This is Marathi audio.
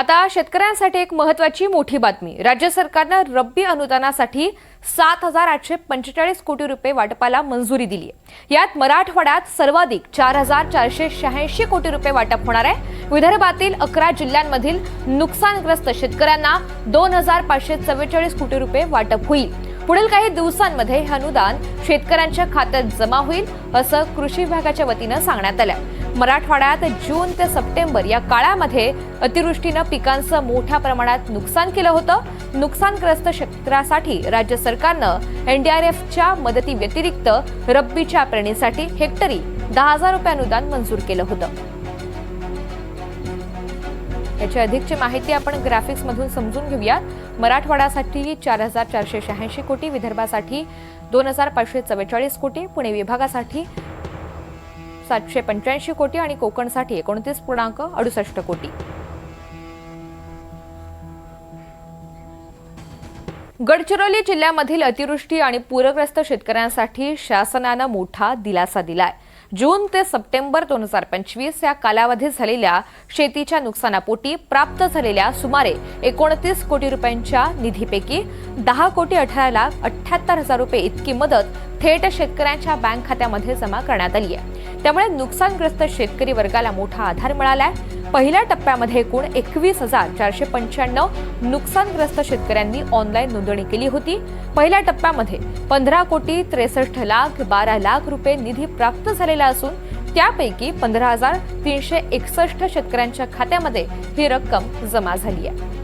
आता शेतकऱ्यांसाठी एक महत्वाची मोठी बातमी. राज्य सरकारनं रब्बी अनुदानासाठी सात हजार आठशे पंचेचाळीस कोटी रुपये वाटपाला मंजुरी दिली आहे. यात मराठवाड्यात सर्वाधिक चार हजार चारशे शहाऐंशी कोटी रुपये वाटप होणार आहे. विदर्भातील अकरा जिल्ह्यांमधील नुकसानग्रस्त शेतकऱ्यांना दोन हजार पाचशे चव्वेचाळीस कोटी रुपये वाटप होईल. पुढील काही दिवसांमध्ये हे अनुदान शेतकऱ्यांच्या खात्यात जमा होईल असं कृषी विभागाच्या वतीनं सांगण्यात आलं. मराठवाड्यात जून ते सप्टेंबर या काळामध्ये अतिवृष्टीनं पिकांचं मोठ्या प्रमाणात नुकसान केलं होतं. नुकसानग्रस्त क्षेत्रासाठी राज्य सरकारनं एनडीआरएफच्या मदती व्यतिरिक्त रब्बीच्या पेरणीसाठी हेक्टरी दहा हजार रुपये अनुदान मंजूर केलं होतं. याची अधिकची माहिती आपण ग्राफिक्समधून समजून घेऊयात. मराठवाड्यासाठी चार हजार चारशे शहाऐंशी कोटी विदर्भासाठी दोन हजार पाचशे चव्वेचाळीस कोटी पुणे विभागासाठी सातशे पंच्याऐंशी कोटी आणि कोकणसाठी एकोणतीस पूर्णांक अडुसष्ट कोटी. गडचिरोली जिल्ह्यामधील अतिवृष्टी आणि पूरग्रस्त शेतकऱ्यांसाठी शासनानं मोठा दिलासा दिलाय. जून ते सप्टेंबर दोन हजार पंचवीस या कालावधीत झालेल्या शेतीच्या नुकसानापोटी प्राप्त झालेल्या सुमारे एकोणतीस कोटी रुपयांच्या निधीपैकी दहा कोटी अठरा लाख अठ्याहत्तर हजार रुपये इतकी मदत थेट शेतकऱ्यांच्या बँक खात्यामध्ये जमा करण्यात आली आहे त्यामुळे नुकसानग्रस्त शेतकरी वर्गाला मोठा आधार मिळालाय. पहिल्या टप्प्यामध्ये एकूण एकवीस हजार चारशे पंच्याण्णव नुकसानग्रस्त शेतकऱ्यांनी ऑनलाईन नोंदणी केली होती. पहिल्या टप्प्यामध्ये पंधरा कोटी त्रेसष्ट लाख बारा लाख रुपये निधी प्राप्त झालेला असून त्यापैकी पंधरा हजार तीनशे एकसष्ट शेतकऱ्यांच्या खात्यामध्ये ही रक्कम जमा झाली आहे